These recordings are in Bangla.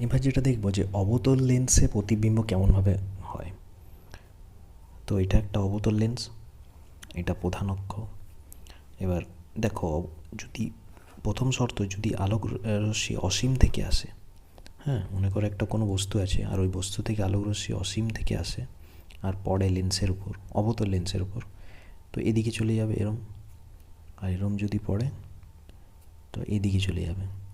এবার যেটা দেখব যে অবতল লেন্সে প্রতিবিম্ব কেমনভাবে হয়? তো এটা একটা অবতল লেন্স এটা প্রধান অক্ষ। এবার দেখো, যদি প্রথম শর্ত যদি আলোক রশ্মি অসীম থেকে আসে হ্যাঁ মনে করো একটা কোনো বস্তু আছে আর ওই বস্তু থেকে আলোক রশ্মি অসীম থেকে আসে আর পড়ে লেন্সের উপর, অবতল লেন্সের উপর, তো এদিকে চলে যাবে এরম। আর এরম যদি পড়ে, তো এদিকে চলে যাবে।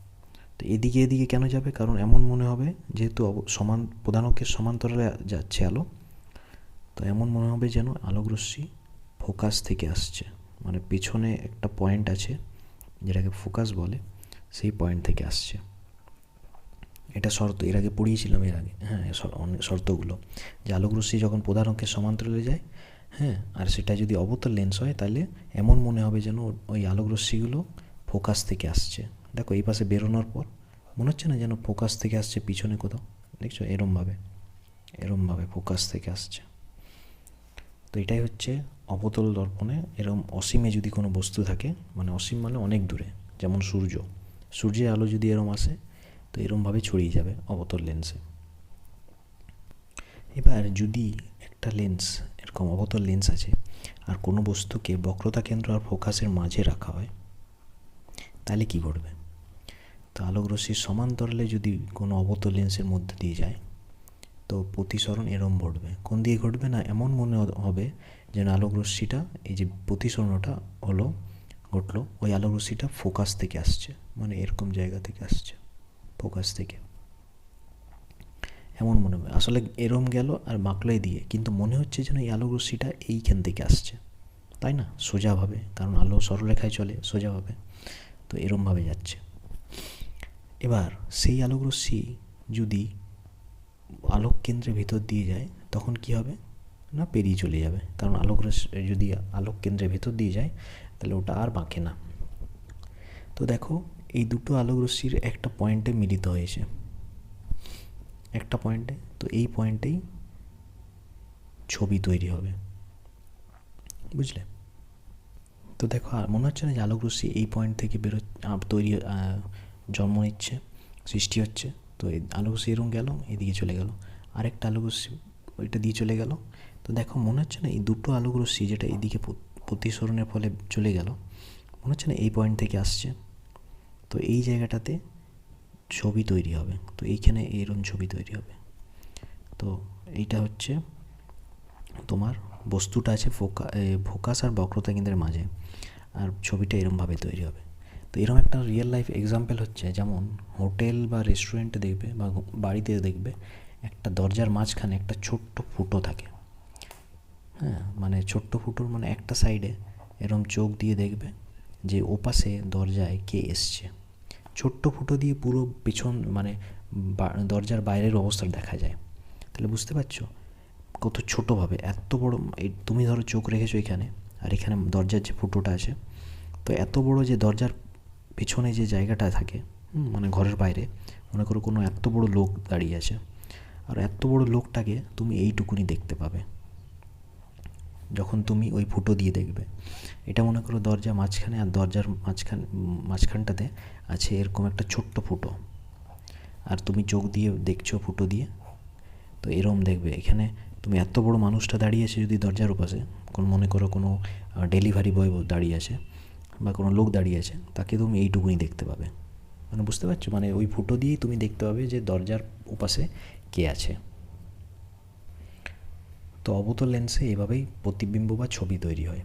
তো এদিকে এদিকে কেন যাবে? কারণ এমন মনে হবে যেহেতু সমান, প্রধানকের সমান্তরালে যাচ্ছে আলো, তো এমন মনে হবে যেন আলোক রশ্মি ফোকাস থেকে আসছে। মানে পেছনে একটা পয়েন্ট আছে, যেটাকে ফোকাস বলে, সেই পয়েন্ট থেকে আসছে। এটা শর্ত, এর আগে পড়িয়েছিলাম এর আগে হ্যাঁ অনেক শর্তগুলো। যে আলোক রশ্মি যখন প্রধান অক্ষের সমান্তরালে যায় হ্যাঁ আর সেটা যদি অবতল লেন্স হয়, তাহলে এমন মনে হবে যেন ওই আলোক রশ্মিগুলো ফোকাস থেকে আসছে। দেখো, এই পাশে বেরোনোর পর মনে হচ্ছে না যেন ফোকাস থেকে আসছে পিছনে কোথাও। দেখছ? এরমভাবে এরমভাবে ফোকাস থেকে আসছে। তো এটাই হচ্ছে অবতল দর্পণে এরম অসীমে যদি কোনো বস্তু থাকে মানে অসীম মানে অনেক দূরে, যেমন সূর্য। সূর্যের আলো যদি এরম আসে, তো এরমভাবে ছড়িয়ে যাবে অবতল লেন্সে এবার যদি একটা লেন্স এরকম অবতল লেন্স আছে, আর কোনো বস্তুকে বক্রতা কেন্দ্র আর ফোকাসের মাঝে রাখা হয়, তাহলে কি ঘটবে? তো আলোক রশ্মির সমান্তরালে যদি কোনো অবতল লেন্সের মধ্যে দিয়ে যায়, তো প্রতিসরণ এরম ঘটবে। কোন দিয়ে ঘটবে না এমন মনে হবে যেন আলোক রশ্মিটা এই যে প্রতিসরণটা হলো, ঘটলো, ওই আলোক রশ্মিটা ফোকাস থেকে আসছে মানে এরকম জায়গা থেকে আসছে, ফোকাস থেকে। এমন মনে হবে। আসলে এরম গেল আর মাকলাই দিয়ে, কিন্তু মনে হচ্ছে যেন এই আলোক রশ্মিটা এইখান থেকে আসছে। তাই না? সোজাভাবে, কারণ আলো সরলরেখায় চলে, সোজাভাবে। তো এরমভাবে যাচ্ছে। এবার সেই আলোক রশ্মি যদি আলোক কেন্দ্রের ভিতর দিয়ে যায়, তখন কি হবে? না পেরিয়ে চলে যাবে। কারণ আলোক যদি আলোক কেন্দ্রের ভেতর দিয়ে যায়, তাহলে ওটা আর বাঁকে না। তো দেখো, এই দুটো আলোক রশ্মির একটা পয়েন্টে মিলিত হয়েছে। একটা পয়েন্টে, তো এই পয়েন্টেই ছবি তৈরি হবে। বুঝলে? তো দেখো, আর মনে হচ্ছে না যে আলোক রশ্মি এই পয়েন্ট থেকে বেরো তৈরি জন্ম নিচ্ছে, সৃষ্টি হচ্ছে। তো এই আলোক রশ্মি এরকম গেল, এদিকে চলে গেল। আরেকটা আলোক রশ্মি ওইটা দিয়ে চলে গেল। তো দেখো, মনে হচ্ছে না এই দুটো আলোক রশ্মি যেটা এদিকে প্রতিসরণের ফলে চলে গেল, মনে হচ্ছে না এই পয়েন্ট থেকে আসছে। তো এই জায়গাটাতে ছবি তৈরি হবে। তো এইখানে এরকম ছবি তৈরি হবে। তো এইটা হচ্ছে তোমার বস্তুটা আছে ফোকা ফোকাস আর বক্রতা কেন্দ্রের মাঝে। আর ছবিটা এরমভাবে তৈরি হবে। তো এরকম একটা রিয়েল লাইফ এক্সাম্পল হচ্ছে, যেমন হোটেল বা রেস্টুরেন্টে দেখবে বা বাড়িতে দেখবে, একটা দরজার মাঝখানে একটা ছোট্ট ফুটো থাকে। হ্যাঁ মানে ছোট্ট ফুটোর মানে একটা সাইডে এরম চোখ দিয়ে দেখবে যে ওপাশে দরজায় কে এসছে। ছোট্ট ফুটো দিয়ে পুরো পেছন মানে দরজার বাইরের অবস্থা দেখা যায়। তাহলে বুঝতে পারছ? কত ছোটোভাবে এত বড় তুমি ধরো চোখ রেখেছো এখানে, আর এখানে দরজার যে ফুটোটা আছে, তো এত বড় যে দরজার পেছনে যে জায়গাটা থাকে মানে ঘরের বাইরে, মনে করো কোনো এত বড় লোক দাঁড়িয়ে আছে, আর এত বড় লোকটাকে তুমি এইটুকুনি দেখতে পাবে। যখন তুমি ওই ফুটো দিয়ে দেখবে, এটা মনে করো দরজা মাঝখানে আর দরজার মাঝখান, মাঝখানটাতে আছে এরকম একটা ছোট্ট ফুটো। আর তুমি চোখ দিয়ে দেখছ ফুটো দিয়ে, তো এরম দেখবে। এখানে তুমি এত বড় মানুষটা দাঁড়িয়ে আছে যদি দরজার ওপাশে, কোন মনে করো কোনো ডেলিভারি বয় দাঁড়িয়ে আছে বা কোনো লোক দাঁড়িয়ে আছে, তাকে তুমি এইটুকুই দেখতে পাবে। মানে বুঝতে পারছ? মানে ওই ফুটো দিয়েই তুমি দেখতে পাবে যে দরজার ওপাশে কে আছে। তো অবতল লেন্সে এভাবেই প্রতিবিম্ব বা ছবি তৈরি হয়।